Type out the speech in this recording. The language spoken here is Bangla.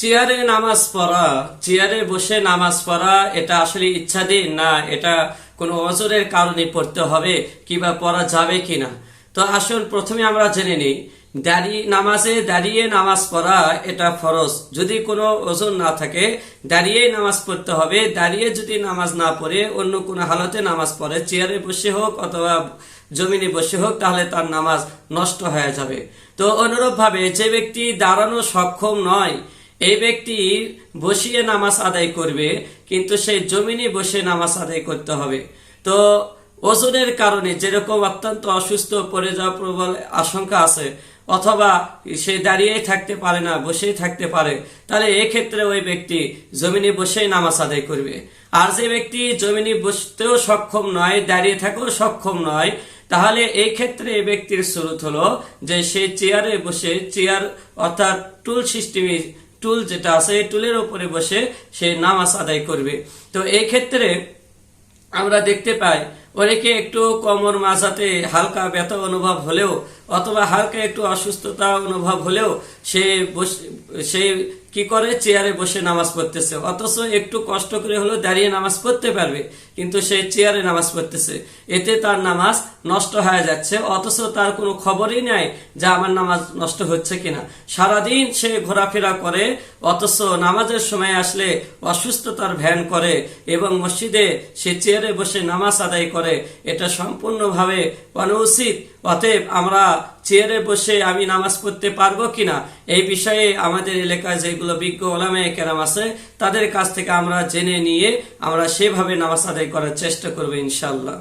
চেয়ারে নামাজ পড়া, চেয়ারে বসে নামাজ পড়া, এটা আসলে ইচ্ছাধীন না, এটা কোনো অজরের কারণে পড়তে হবে কিংবা পড়া যাবে কিনা। তো আসল প্রথমে আমরা জেনে নিই, দাঁড়িয়ে নামাজে দাঁড়িয়ে নামাজ পড়া এটা ফরজ। যদি কোনো ওজন না থাকে দাঁড়িয়েই নামাজ পড়তে হবে, দাঁড়িয়ে যদি নামাজ না পড়ে, অন্য কোনো হালতে নামাজ পড়ে, চেয়ারে বসে হোক অথবা জমিনে বসে হোক, তাহলে তার নামাজ নষ্ট হয়ে যাবে। তো অনুরূপভাবে যে ব্যক্তি দাঁড়ানো সক্ষম নয় এই ব্যক্তি বসিয়ে নামাজ আদায় করবে, কিন্তু সেই জমিনে বসে নামাজ আদায় করতে হবে। তো ওজনের কারণে যেরকম অত্যন্ত অসুস্থ, পড়ে যাওয়ার প্রবল আশঙ্কা আছে, অথবা সে দাঁড়িয়েই থাকতে পারে না, বসেই থাকতে পারে, তাহলে এক্ষেত্রে ওই ব্যক্তি জমিনে বসেই নামাজ আদায় করবে। আর যে ব্যক্তি জমিনে বসতেও সক্ষম নয়, দাঁড়িয়ে থাকেও সক্ষম নয়, তাহলে এই ক্ষেত্রে এই ব্যক্তির স্রোত হলো যে সে চেয়ারে বসে, চেয়ার অর্থাৎ টুল সিস্টেমে টুল যেটা আছে, এই টুলের উপরে বসে সে নামাজ আদায় করবে। তো এই ক্ষেত্রে আমরা দেখতে পাই অনেকে একটু কোমর মাঝাতে হালকা ব্যথা অনুভব হলেও অথবা হালকা একটু অসুস্থতা অনুভব হলেও সে সে কি করে? চেয়ারে বসে নামাজ পড়তেছে। অথচ একটু কষ্ট করে হলেও দাঁড়িয়ে নামাজ পড়তে পারবে, কিন্তু সে চেয়ারে নামাজ পড়তেছে। এতে তার নামাজ নষ্ট হয়ে যাচ্ছে। অথচ তার কোনো খবরই নাই যে আমার নামাজ নষ্ট হচ্ছে কিনা। সারাদিন সে ঘোরাফেরা করে, অথচ নামাজের সময় আসলে অসুস্থতার ভ্যান করে এবং মসজিদে সে চেয়ারে বসে নামাজ আদায় করে। এটা সম্পূর্ণভাবে অনুচিত। অতএব আমরা চেয়ারে বসে আমি নামাজ পড়তে পারব কিনা, এই বিষয়ে আমাদের এলাকায় যেগুলো বিজ্ঞ ওলামে কেরাম আছে, তাদের কাছ থেকে আমরা জেনে নিয়ে আমরা সেভাবে নামাজ আদায় করার চেষ্টা করব ইনশাল্লাহ